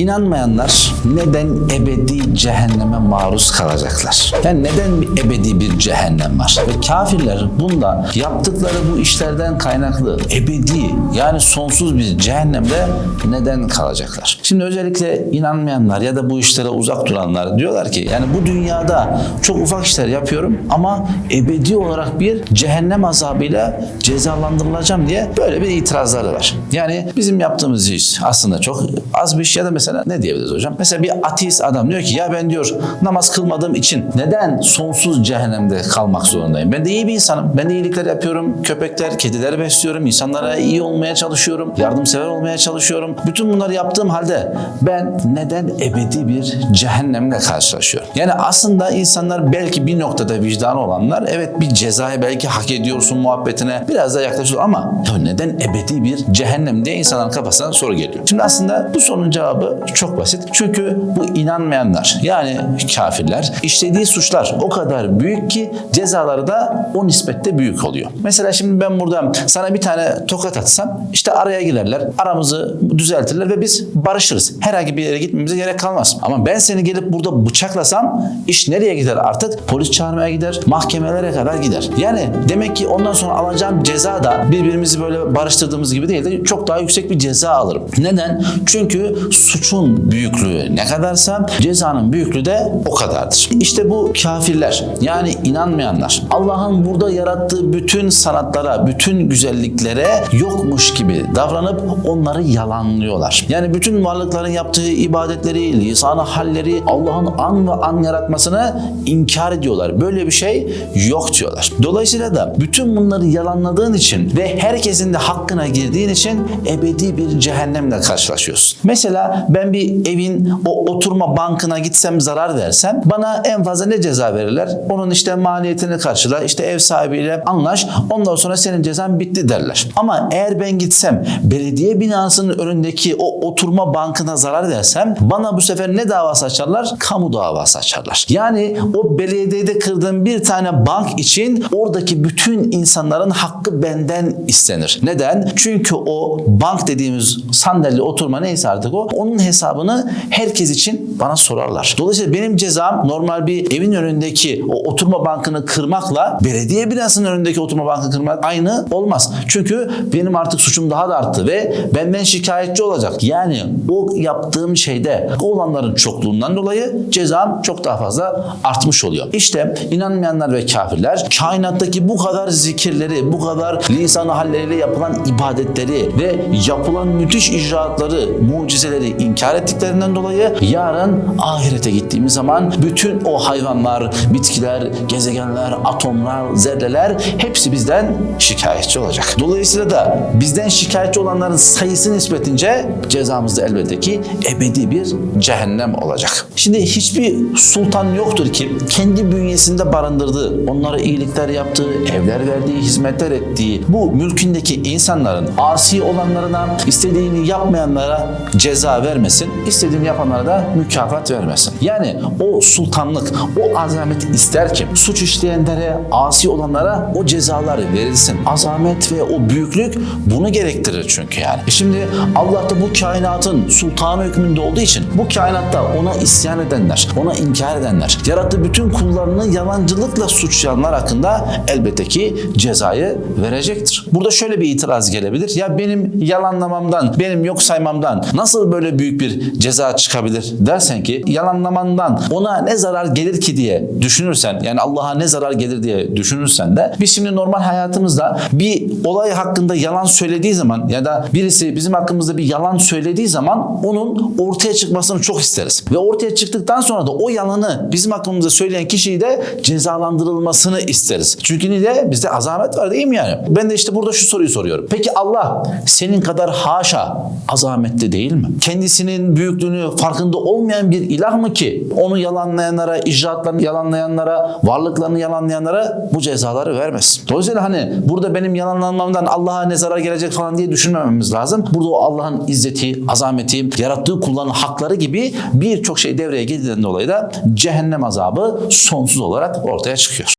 İnanmayanlar neden ebedi cehenneme maruz kalacaklar? Yani neden bir ebedi bir cehennem var? Ve kafirler bunda yaptıkları bu işlerden kaynaklı ebedi yani sonsuz bir cehennemde neden kalacaklar? Şimdi özellikle inanmayanlar ya da bu işlere uzak duranlar diyorlar ki yani bu dünyada çok ufak işler yapıyorum ama ebedi olarak bir cehennem azabıyla cezalandırılacağım diye böyle bir itirazları var. Yani bizim yaptığımız iş aslında çok az bir iş ya da mesela ne diyebiliriz hocam? Mesela bir ateist adam diyor ki ya ben diyor namaz kılmadığım için neden sonsuz cehennemde kalmak zorundayım? Ben de iyi bir insanım. Ben de iyilikler yapıyorum. Köpekler, kedileri besliyorum. insanlara iyi olmaya çalışıyorum. Yardımsever olmaya çalışıyorum. Bütün bunları yaptığım halde ben neden ebedi bir cehennemle karşılaşıyorum? Yani aslında insanlar belki bir noktada vicdanı olanlar evet bir cezayı belki hak ediyorsun muhabbetine biraz da yaklaşıyor ama ya neden ebedi bir cehennem diye insanların kafasına soru geliyor. Şimdi aslında bu sorunun cevabı çok basit. Çünkü bu inanmayanlar yani kafirler işlediği suçlar o kadar büyük ki cezaları da o nispette büyük oluyor. Mesela şimdi ben burada sana bir tane tokat atsam işte araya girerler, aramızı düzeltirler ve biz barışırız. Herhangi bir yere gitmemize gerek kalmaz. Ama ben seni gelip burada bıçaklasam iş nereye gider artık? Polis çağırmaya gider, mahkemelere kadar gider. Yani demek ki ondan sonra alacağım ceza da birbirimizi böyle barıştırdığımız gibi değil de çok daha yüksek bir ceza alırım. Neden? Çünkü suçun büyüklüğü ne kadarsa cezanın büyüklüğü de o kadardır. İşte bu kafirler yani inanmayanlar Allah'ın burada yarattığı bütün sanatlara, bütün güzelliklere yokmuş gibi davranıp onları yalanlıyorlar. Yani bütün varlıkların yaptığı ibadetleri, lisanı halleri, Allah'ın an ve an yaratmasını inkar ediyorlar. Böyle bir şey yok diyorlar. Dolayısıyla da bütün bunları yalanladığın için ve herkesin de hakkına girdiğin için ebedi bir cehennemle karşılaşıyorsun. Mesela ben bir evin o oturma bankına gitsem zarar versem bana en fazla ne ceza verirler? Onun işte maliyetini karşıla, işte ev sahibiyle anlaş. Ondan sonra senin cezan bitti derler. Ama eğer ben gitsem belediye binasının önündeki o oturma bankına zarar versem bana bu sefer ne davası açarlar? Kamu davası açarlar. Yani o belediyede kırdığım bir tane bank için oradaki bütün insanların hakkı benden istenir. Neden? Çünkü o bank dediğimiz sandalye oturma neyse artık o onun hesabını herkes için bana sorarlar. Dolayısıyla benim cezam normal bir evin önündeki o oturma bankını kırmakla belediye binasının önündeki oturma bankını kırmak aynı olmaz. Çünkü benim artık suçum daha da arttı ve benden şikayetçi olacak. Yani o yaptığım şeyde olanların çokluğundan dolayı cezam çok daha fazla artmış oluyor. İşte inanmayanlar ve kafirler kainattaki bu kadar zikirleri, bu kadar lisan halleriyle yapılan ibadetleri ve yapılan müthiş icraatları, mucizeleri inkar ettiklerinden dolayı yarın ahirete gittiğimiz zaman bütün o hayvanlar, bitkiler, gezegenler, atomlar, zerreler hepsi bizden şikayetçi olacak. Dolayısıyla da bizden şikayetçi olanların sayısı nispetince cezamız da elbette ki ebedi bir cehennem olacak. Şimdi hiçbir sultan yoktur ki kendi bünyesinde barındırdığı, onlara iyilikler yaptığı, evler verdiği, hizmetler ettiği bu mülkündeki insanların asi olanlarına, istediğini yapmayanlara ceza vermesin, istediğini yapanlara da mükafat vermesin. Yani o sultanlık, o azamet ister ki suç işleyenlere, asi olanlara o cezalar verilsin. Azamet ve o büyüklük bunu gerektirir çünkü yani. E şimdi Allah da bu kainatın sultanı hükmünde olduğu için bu kainatta ona isyan edenler, ona inkar edenler, yarattığı bütün kullarını yalancılıkla suçlayanlar hakkında elbette ki cezayı verecektir. Burada şöyle bir itiraz gelebilir. Ya benim yalanlamamdan, benim yok saymamdan nasıl böyle büyük bir ceza çıkabilir dersen ki yalanlamandan ona ne zarar gelir ki diye düşünürsen yani Allah'a ne zarar gelir diye düşünürsen de biz şimdi normal hayatımızda bir olay hakkında yalan söylediği zaman ya da birisi bizim hakkımızda bir yalan söylediği zaman onun ortaya çıkmasını çok isteriz. Ve ortaya çıktıktan sonra da o yalanı bizim hakkımızda söyleyen kişiyi de cezalandırılmasını isteriz. Çünkü niye? Bizde azamet var değil mi yani? Ben de işte burada şu soruyu soruyorum. Peki Allah senin kadar haşa azametli değil mi? Kendisinin büyüklüğünü farkında olmayan bir ilah mı ki onu yalanlayanlara, icraatlarını yalanlayanlara, varlıklarını yalanlayanlara bu cezaları vermesin. Dolayısıyla hani burada benim yalanlanmamdan Allah'a ne zarar gelecek falan diye düşünmememiz lazım. Burada o Allah'ın izzeti, azameti, yarattığı kulların hakları gibi birçok şey devreye girdiğinden dolayı da cehennem azabı sonsuz olarak ortaya çıkıyor.